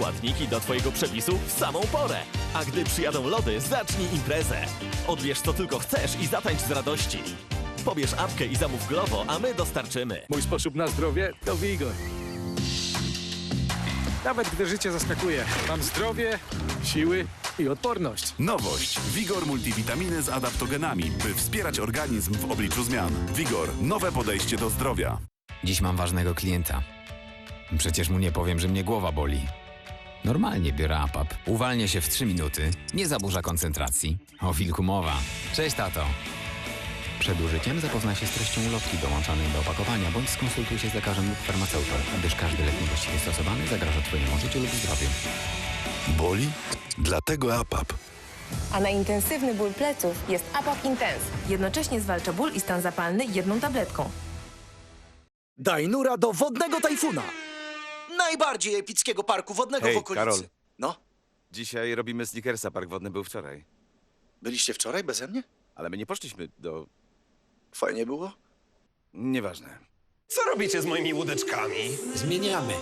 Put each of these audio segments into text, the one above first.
składniki do Twojego przepisu w samą porę. A gdy przyjadą lody, zacznij imprezę. Odbierz co tylko chcesz i zatańcz z radości. Pobierz apkę i zamów Glovo, a my dostarczymy. Mój sposób na zdrowie to Wigor. Nawet gdy życie zaskakuje, mam zdrowie, siły i odporność. Nowość. Wigor multivitaminy z adaptogenami, by wspierać organizm w obliczu zmian. Wigor. Nowe podejście do zdrowia. Dziś mam ważnego klienta. Przecież mu nie powiem, że mnie głowa boli. Normalnie biorę APAP. Uwalnia się w 3 minuty, nie zaburza koncentracji. O wilku mowa. Cześć, tato. Przed użyciem zapoznaj się z treścią ulotki dołączonej do opakowania, bądź skonsultuj się z lekarzem lub farmaceutą, gdyż każdy lek niewłaściwie stosowany zagraża Twojemu życiu lub zdrowiu. Boli? Dlatego APAP. A na intensywny ból pleców jest APAP Intense. Jednocześnie zwalcza ból i stan zapalny jedną tabletką. Daj nura do wodnego tajfuna! Najbardziej epickiego parku wodnego Hej, w okolicy. Karol. No, Dzisiaj robimy sneakersa, park wodny był wczoraj. byliście wczoraj beze mnie? Ale my nie poszliśmy do... Fajnie było? Nieważne. Co robicie z moimi łódeczkami? Zmieniamy.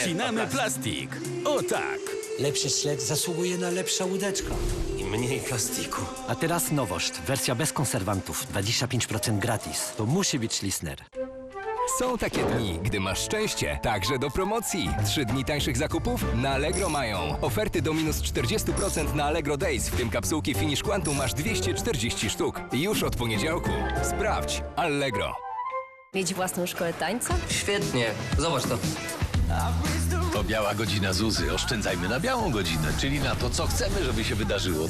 Ścinamy plastik. O tak. Lepszy śled zasługuje na lepsza łódeczka. I mniej plastiku. A teraz nowość. Wersja bez konserwantów. 25% gratis. To musi być Lisner. Są takie dni, gdy masz szczęście, także do promocji. Trzy dni tańszych zakupów na Allegro mają. Oferty do minus 40% na Allegro Days, w tym kapsułki Finish Quantum masz 240 sztuk. Już od poniedziałku. Sprawdź. Allegro. Mieć własną szkołę tańca? Świetnie. Zobacz to. To biała godzina Zuzy. Oszczędzajmy na białą godzinę, czyli na to, co chcemy, żeby się wydarzyło.